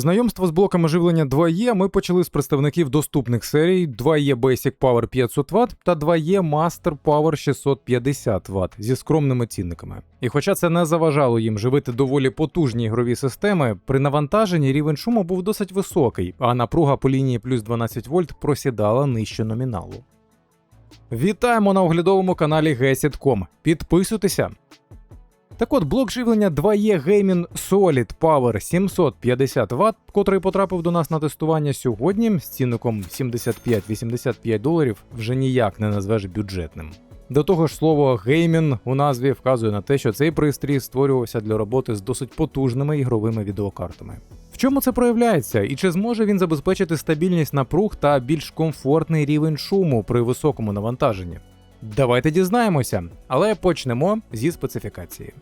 Знайомство з блоками живлення 2E ми почали з представників доступних серій 2E Basic Power 500 Вт та 2E Master Power 650 Вт зі скромними цінниками. І хоча це не заважало їм живити доволі потужні ігрові системи, при навантаженні рівень шуму був досить високий, а напруга по лінії плюс 12 вольт просідала нижче номіналу. Вітаємо на оглядовому каналі Gesit.com. Підписуйтеся. Так от, блок живлення 2E Gaming Solid Power 750 Вт, котрий потрапив до нас на тестування сьогодні з цінником 75-85 доларів, вже ніяк не назвеш бюджетним. До того ж, слово геймін у назві вказує на те, що цей пристрій створювався для роботи з досить потужними ігровими відеокартами. В чому це проявляється, і чи зможе він забезпечити стабільність напруг та більш комфортний рівень шуму при високому навантаженні? Давайте дізнаємося, але почнемо зі специфікації.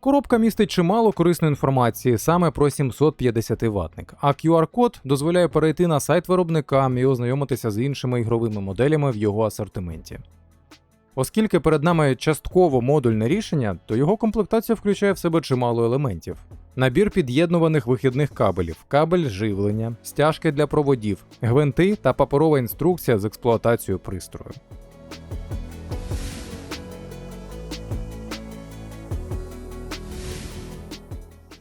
Коробка містить чимало корисної інформації саме про 750 ватник, а QR-код дозволяє перейти на сайт виробника і ознайомитися з іншими ігровими моделями в його асортименті. Оскільки перед нами частково модульне рішення, то його комплектація включає в себе чимало елементів. Набір під'єднуваних вихідних кабелів, кабель живлення, стяжки для проводів, гвинти та паперова інструкція з експлуатацією пристрою.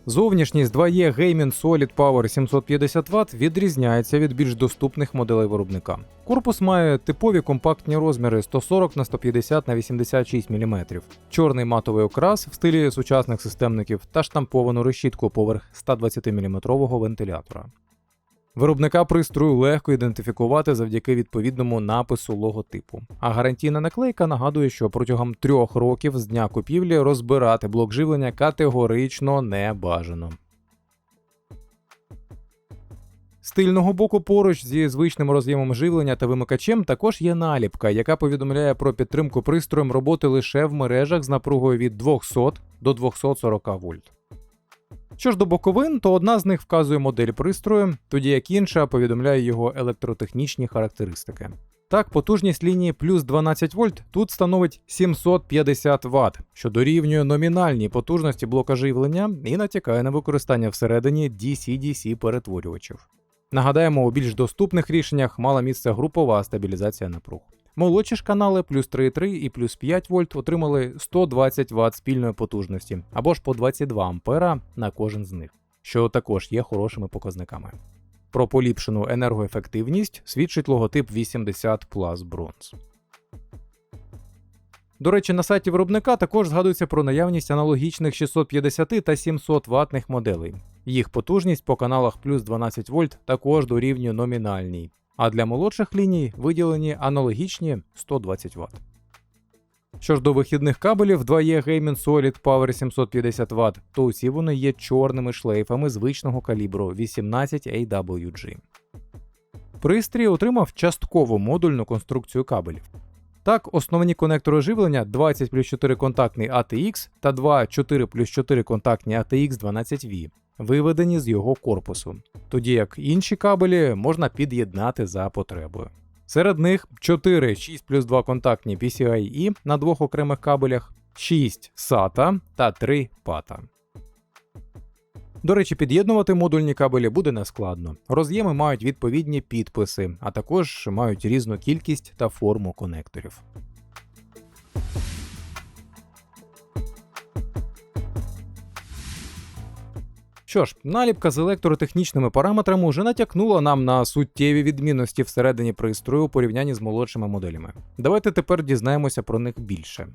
Зовнішність 2E Gaming Solid Power 750 Вт відрізняється від більш доступних моделей виробника. Корпус має типові компактні розміри 140 на 150 на 86 мм, чорний матовий окрас в стилі сучасних системників та штамповану решітку поверх 120 мм вентилятора. Виробника пристрою легко ідентифікувати завдяки відповідному напису логотипу. А гарантійна наклейка нагадує, що протягом трьох років з дня купівлі розбирати блок живлення категорично не бажано. З тильного боку поруч зі звичним роз'ємом живлення та вимикачем також є наліпка, яка повідомляє про підтримку пристроєм роботи лише в мережах з напругою від 200 до 240 вольт. Що ж до боковин, то одна з них вказує модель пристрою, тоді як інша повідомляє його електротехнічні характеристики. Так, потужність лінії плюс 12 вольт тут становить 750 Вт, що дорівнює номінальній потужності блока живлення і натякає на використання всередині DC-DC перетворювачів. Нагадаємо, у більш доступних рішеннях мала місце групова стабілізація напруг. Молодші ж канали плюс 3,3 і плюс 5 вольт отримали 120 Вт спільної потужності або ж по 22 ампера на кожен з них, що також є хорошими показниками. Про поліпшену енергоефективність свідчить логотип 80 Plus Bronze. До речі, на сайті виробника також згадується про наявність аналогічних 650 та 700 ватних моделей. Їх потужність по каналах плюс 12 вольт також дорівнює номінальній, а для молодших ліній виділені аналогічні 120 Вт. Що ж до вихідних кабелів 2E Gaming Solid Power 750 Вт, то усі вони є чорними шлейфами звичного калібру 18 AWG. Пристрій отримав частково модульну конструкцію кабелів. Так, основні конектори живлення 20 плюс 4 контактний ATX та 2 4 плюс 4 контактні ATX 12V виведені з його корпусу, тоді як інші кабелі можна під'єднати за потребою. Серед них 4 6 плюс 2 контактні PCIe на двох окремих кабелях, 6 SATA та 3 PATA. До речі, під'єднувати модульні кабелі буде нескладно. Роз'єми мають відповідні підписи, а також мають різну кількість та форму конекторів. Що ж, наліпка з електротехнічними параметрами вже натякнула нам на суттєві відмінності всередині пристрою у порівнянні з молодшими моделями. Давайте тепер дізнаємося про них більше.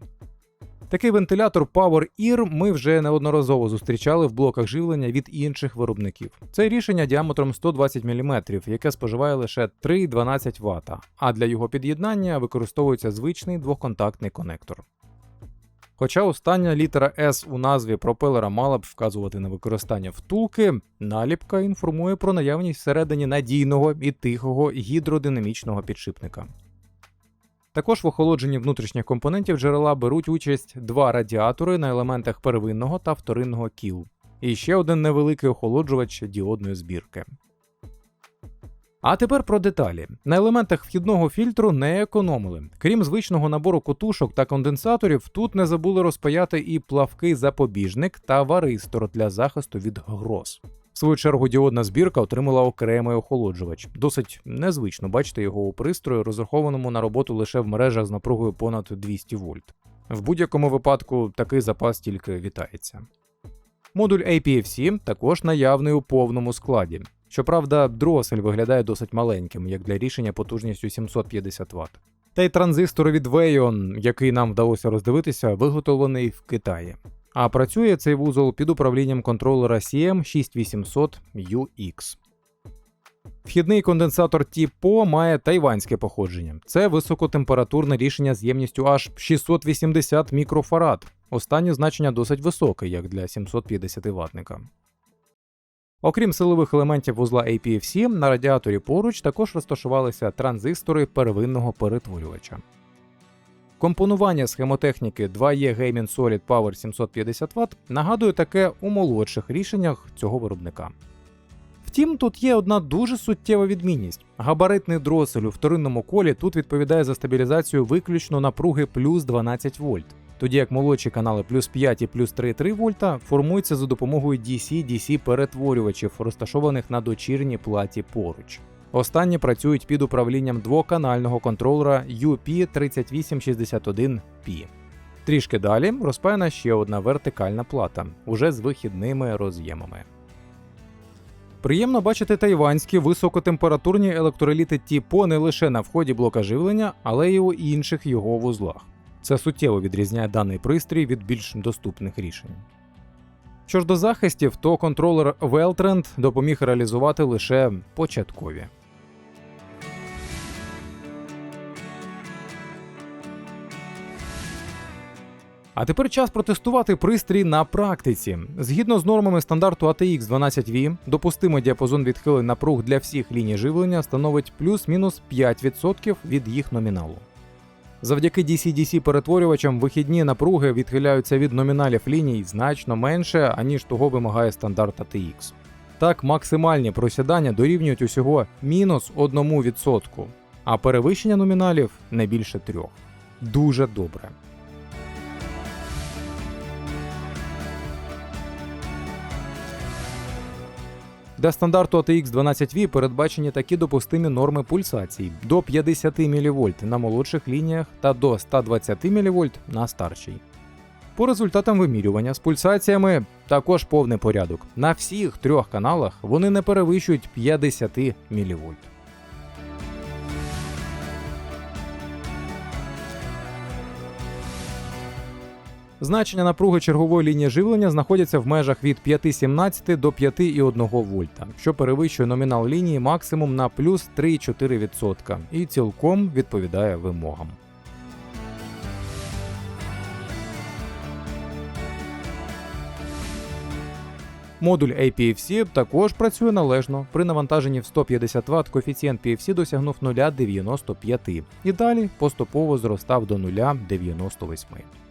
Такий вентилятор Power Ear ми вже неодноразово зустрічали в блоках живлення від інших виробників. Це рішення діаметром 120 мм, яке споживає лише 3,12 Вт, а для його під'єднання використовується звичний двоконтактний конектор. Хоча остання літера S у назві пропелера мала б вказувати на використання втулки, наліпка інформує про наявність всередині надійного і тихого гідродинамічного підшипника. Також в охолодженні внутрішніх компонентів джерела беруть участь два радіатори на елементах первинного та вторинного кіл, і ще один невеликий охолоджувач діодної збірки. А тепер про деталі. На елементах вхідного фільтру не економили. Крім звичного набору котушок та конденсаторів, тут не забули розпаяти і плавкий запобіжник та варистор для захисту від гроз. В свою чергу діодна збірка отримала окремий охолоджувач. Досить незвично бачити його у пристрої, розрахованому на роботу лише в мережах з напругою понад 200 вольт. В будь-якому випадку такий запас тільки вітається. Модуль APFC також наявний у повному складі. Щоправда, дросель виглядає досить маленьким, як для рішення потужністю 750 Вт. Та й транзистор від Weion, який нам вдалося роздивитися, виготовлений в Китаї. А працює цей вузол під управлінням контролера CM6800UX. Вхідний конденсатор TPO має тайванське походження. Це високотемпературне рішення з ємністю аж 680 мікрофарад. Останнє значення досить високе, як для 750 ватника. Окрім силових елементів вузла APFC, на радіаторі поруч також розташувалися транзистори первинного перетворювача. Компонування схемотехніки 2E Gaming Solid Power 750 Вт нагадує таке у молодших рішеннях цього виробника. Втім, тут є одна дуже суттєва відмінність. Габаритний дросель у вторинному колі тут відповідає за стабілізацію виключно напруги плюс 12 вольт, тоді як молодші канали плюс 5 і плюс 3,3 вольта формуються за допомогою DC-DC перетворювачів, розташованих на дочірній платі поруч. Останні працюють під управлінням двоканального контролера UP3861P. Трішки далі розпаяна ще одна вертикальна плата, уже з вихідними роз'ємами. Приємно бачити тайванські високотемпературні електроліти ТІПО не лише на вході блока живлення, але й у інших його вузлах. Це суттєво відрізняє даний пристрій від більш доступних рішень. Що ж до захистів, то контролер Велтрend допоміг реалізувати лише початкові. А тепер час протестувати пристрій на практиці. Згідно з нормами стандарту ATX 12V, допустимий діапазон відхилень напруг для всіх ліній живлення становить плюс-мінус 5% від їх номіналу. Завдяки DC-DC перетворювачам вихідні напруги відхиляються від номіналів ліній значно менше, аніж того вимагає стандарт ATX. Так, максимальні просідання дорівнюють усього мінус 1%, а перевищення номіналів не більше трьох. Дуже добре. Для стандарту ATX 12V передбачені такі допустимі норми пульсацій до 50 мВ на молодших лініях та до 120 мВ на старшій. По результатам вимірювання з пульсаціями також повний порядок. На всіх трьох каналах вони не перевищують 50 мВ. Значення напруги чергової лінії живлення знаходяться в межах від 5,17 до 5,1 вольта, що перевищує номінал лінії максимум на плюс 3,4% і цілком відповідає вимогам. Модуль APFC також працює належно. При навантаженні в 150 Вт коефіцієнт PFC досягнув 0,95 і далі поступово зростав до 0,98.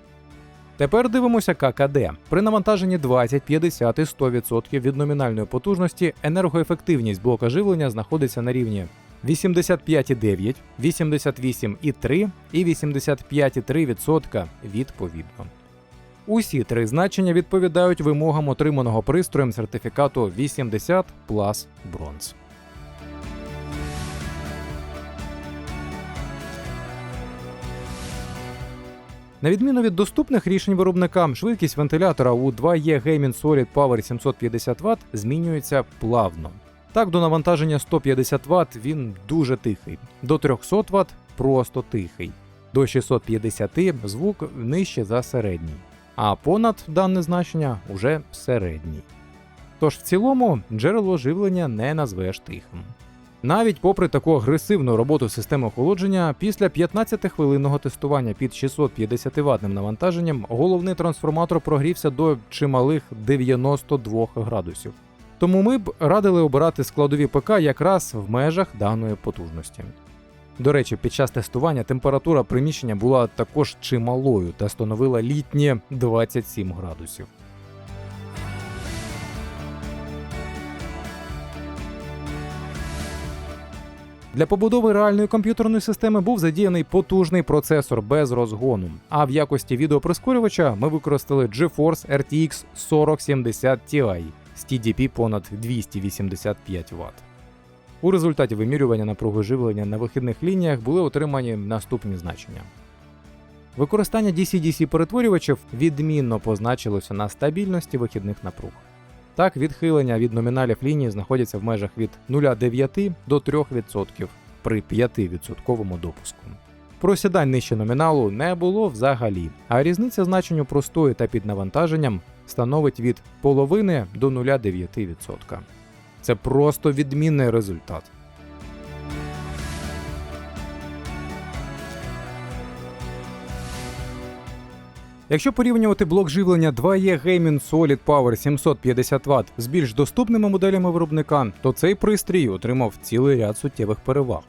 Тепер дивимося ККД. При навантаженні 20, 50 і 100% від номінальної потужності енергоефективність блока живлення знаходиться на рівні 85,9, 88,3 і 85,3% відповідно. Усі три значення відповідають вимогам отриманого пристроєм сертифікату 80 Plus Bronze. На відміну від доступних рішень виробника, швидкість вентилятора у 2E Gaming Solid Power 750 Вт змінюється плавно. Так, до навантаження 150 Вт він дуже тихий, до 300 Вт просто тихий, до 650 звук нижче за середній, а понад дане значення уже середній. Тож в цілому джерело живлення не назвеш тихим. Навіть попри таку агресивну роботу системи охолодження, після 15-хвилинного тестування під 650 ватним навантаженням головний трансформатор прогрівся до чималих 92 градусів. Тому ми б радили обирати складові ПК якраз в межах даної потужності. До речі, під час тестування температура приміщення була також чималою та становила літні 27 градусів. Для побудови реальної комп'ютерної системи був задіяний потужний процесор без розгону. А в якості відеоприскорювача ми використали GeForce RTX 4070 Ti з TDP понад 285 Вт. У результаті вимірювання напруги живлення на вихідних лініях були отримані наступні значення. Використання DC-DC перетворювачів відмінно позначилося на стабільності вихідних напруг. Так, відхилення від номіналів лінії знаходяться в межах від 0,9 до 3% при 5% допуску. Просідань нижче номіналу не було взагалі, а різниця значенню простої та під навантаженням становить від половини до 0,9%. Це просто відмінний результат. Якщо порівнювати блок живлення 2E Gaming Solid Power 750 Вт з більш доступними моделями виробника, то цей пристрій отримав цілий ряд суттєвих переваг.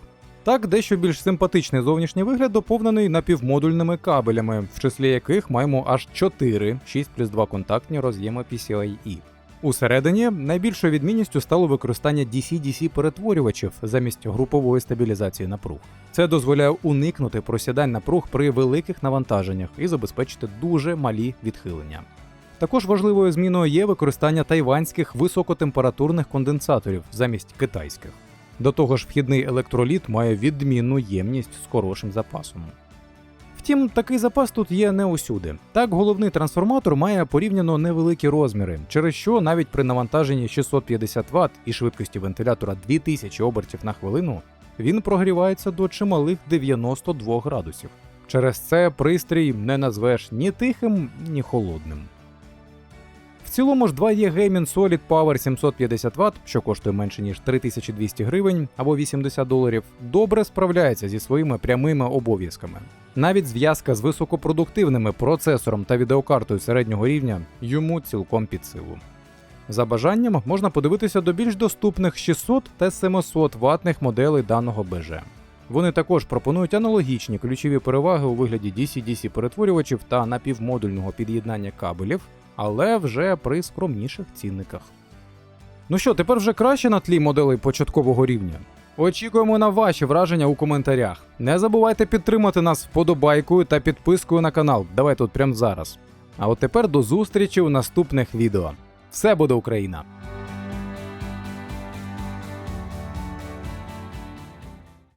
Так, дещо більш симпатичний зовнішній вигляд доповнений напівмодульними кабелями, в числі яких маємо аж 4 6 плюс 2 контактні роз'єми PCIe. Усередині найбільшою відмінністю стало використання DC-DC перетворювачів замість групової стабілізації напруг. Це дозволяє уникнути просідань напруг при великих навантаженнях і забезпечити дуже малі відхилення. Також важливою зміною є використання тайванських високотемпературних конденсаторів замість китайських. До того ж, вхідний електроліт має відмінну ємність з хорошим запасом. Втім, такий запас тут є не усюди. Так, головний трансформатор має порівняно невеликі розміри, через що навіть при навантаженні 650 Вт і швидкості вентилятора 2000 обертів на хвилину він прогрівається до чималих 92 градусів. Через це пристрій не назвеш ні тихим, ні холодним. Цілому ж 2E Gaming Solid Power 750 Вт, що коштує менше ніж 3200 гривень або 80 доларів, добре справляється зі своїми прямими обов'язками. Навіть зв'язка з високопродуктивними процесором та відеокартою середнього рівня йому цілком під силу. За бажанням можна подивитися до більш доступних 600 та 700 ватних моделей даного БЖ. Вони також пропонують аналогічні ключові переваги у вигляді DC-DC перетворювачів та напівмодульного під'єднання кабелів, але вже при скромніших цінниках. Ну що, тепер вже краще на тлі моделей початкового рівня. Очікуємо на ваші враження у коментарях. Не забувайте підтримати нас вподобайкою та підпискою на канал. Давай тут прямо зараз. А от тепер до зустрічі у наступних відео. Все буде Україна!